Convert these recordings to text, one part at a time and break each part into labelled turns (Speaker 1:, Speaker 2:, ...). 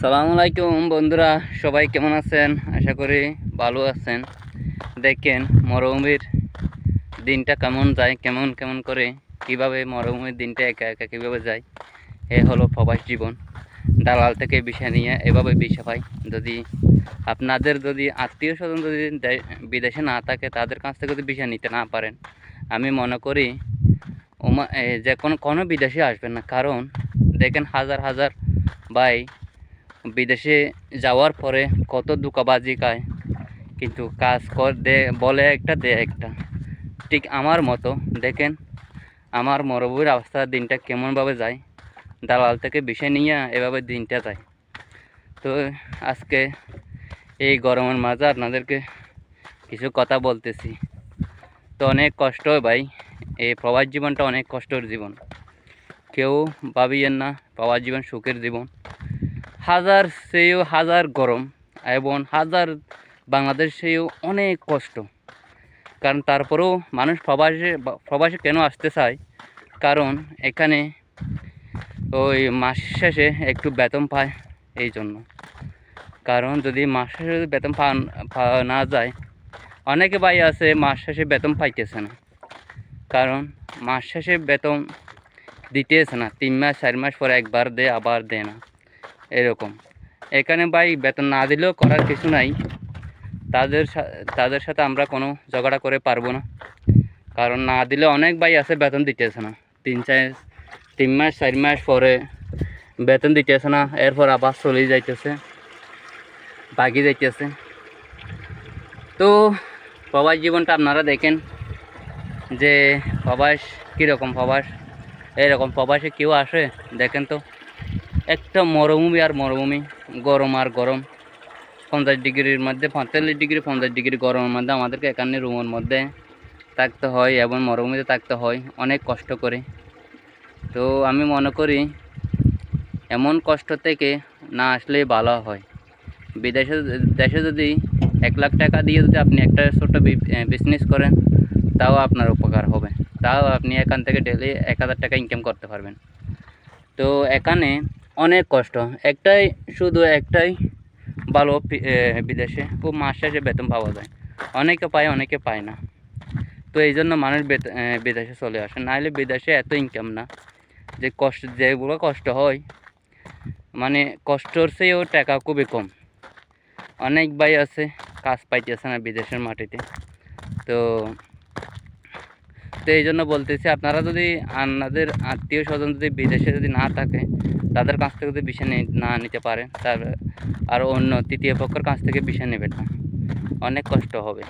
Speaker 1: সালামু আলাইকুম বন্ধুরা, সবাই কেমন আছেন? আশা করি ভালো আছেন। দেখেন, মরুভূমির দিনটা কেমন যায়, কেমন কেমন করে, কীভাবে মরুভূমির দিনটা একা একা কীভাবে যায়, এ হলো প্রবাস জীবন। দালাল থেকে বিষয় নিয়ে এভাবে বিষয় পাই যদি আপনাদের যদি আত্মীয় স্বজন যদি বিদেশে না থাকে, তাদের কাছ থেকে যদি বিষয় নিতে না পারেন, আমি মনে করি যে কোনো কোনো বিদেশে আসবেন না। কারণ, দেখেন হাজার হাজার ভাই বিদেশে যাওয়ার পরে কত দুকাবাজি খায়। কিন্তু কাজ কর দে, বলে একটা দে একটা। ঠিক আমার মতো, দেখেন, আমার মরুভূমির অবস্থা দিনটা কেমনভাবে যায়। দালাল থেকে বিষয় নিয়ে এভাবে দিনটা যায়। তো আজকে এই গরমের মাঝে আপনাদেরকে কিছু কথা বলতেছি। তো অনেক কষ্ট ভাই, এই প্রবাস জীবনটা অনেক কষ্টের জীবন। কেউ ভাবিয়েন না, প্রবাস জীবন সুখের জীবন। হাজার সেও হাজার গরম এবং হাজার বাংলাদেশেও অনেক কষ্ট। কারণ তারপরেও মানুষ প্রবাসে প্রবাসে কেন আসতে চায়? কারণ এখানে ওই মাস শেষে একটু বেতন পায় এই জন্য। কারণ যদি মাস শেষে বেতন পাওয়া না যায়, অনেকে ভাই আছে মাস শেষে বেতন পাইতেছে না। কারণ মাস শেষে বেতন দিতেছে না, তিন মাস, চার মাস পরে একবার দেয়, আবার দেয় না। এরকম। এখানে ভাই বেতন না দিলেও করার কিছু নাই। তাদের তাদের সাথে আমরা কোনো ঝগড়া করে পারব না। কারণ না দিলে অনেক ভাই আছে বেতন দিতেছে না। তিন চার, তিন মাস, চার মাস পরে বেতন দিতেছে না। এরপর আবার চলে যাইতেছে। বাকি যাইতেছে। তো প্রবাস জীবনটা আপনারা দেখেন যে প্রবাস কীরকম প্রবাস? এরকম প্রবাসে কেউ আসে? দেখেন তো। একটা মরুভূমি আর মরুভূমি, গরম আর গরম। পঞ্চাশ ডিগ্রির মধ্যে, পঁয়তাল্লিশ ডিগ্রি, পঞ্চাশ ডিগ্রি গরমের মধ্যে আমাদেরকে এখানে রুমের মধ্যে থাকতে হয় এবং মরুভূমিতে থাকতে হয়, অনেক কষ্ট করে। তো আমি মনে করি, এমন কষ্ট থেকে না আসলেই ভালো হয়। বিদেশে, দেশে যদি এক লাখ টাকা দিয়ে যদি আপনি একটা ছোটো বিজনেস করেন, তাও আপনার উপকার হবে। তাও আপনি এখান থেকে ডেলি এক হাজার টাকা ইনকাম করতে পারবেন। তো এখানে অনেক কষ্ট। একটাই, শুধু একটাই ভালো বিদেশে। খুব মাস শেষে বেতন পাওয়া যায়। অনেকে পায় অনেকে পায় না। তো এই জন্য মানুষ বিদেশে চলে আসে। নাহলে বিদেশে এত ইনকাম না। যে কষ্ট, যেগুলো কষ্ট হয় মানে কষ্টর চেয়েও টাকা খুবই কম। অনেক ভাই আছে, কাজ পাইতেছে না বিদেশের মাটিতে। তো তো এই জন্য বলতেছি, আপনারা যদি আপনাদের আত্মীয় স্বজন যদি বিদেশে যদি না থাকে তাদের কাছ থেকে যদি বিষয় নি- নিতে পারেন তার আর অন্য তৃতীয় পক্ষের কাছ থেকে বিষয় নেবেন না। অনেক কষ্ট হবে।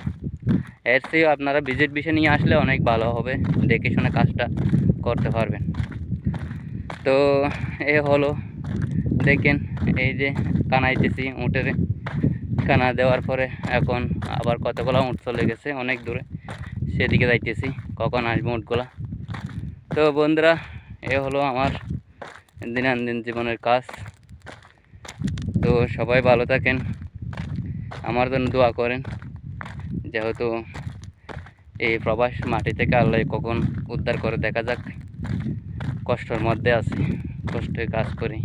Speaker 1: এর চেয়েও আপনারা ভিজিট বিষয় নিয়ে আসলে অনেক ভালো হবে। দেখে শুনে কাজটা করতে পারবেন। তো এ হলো, দেখেন এই যে কানাইতেছি উঠের কানা দেওয়ার পরে এখন আবার কতগুলো উঠ চলে গেছে, অনেক দূরে। সেদিকে যাইতেছি, কখন আসব উঠগুলা তো বন্ধুরা, এ হলো আমার দিনান্দিন জীবনের কাজ। তো সবাই ভালো থাকেন। আমার জন্য দোয়া করেন। যেহেতু এই প্রবাস মাটি থেকে আল্লাহ কখন উদ্ধার করে দেখা যাক। কষ্টের মধ্যে আছি কষ্টে কাজ করি।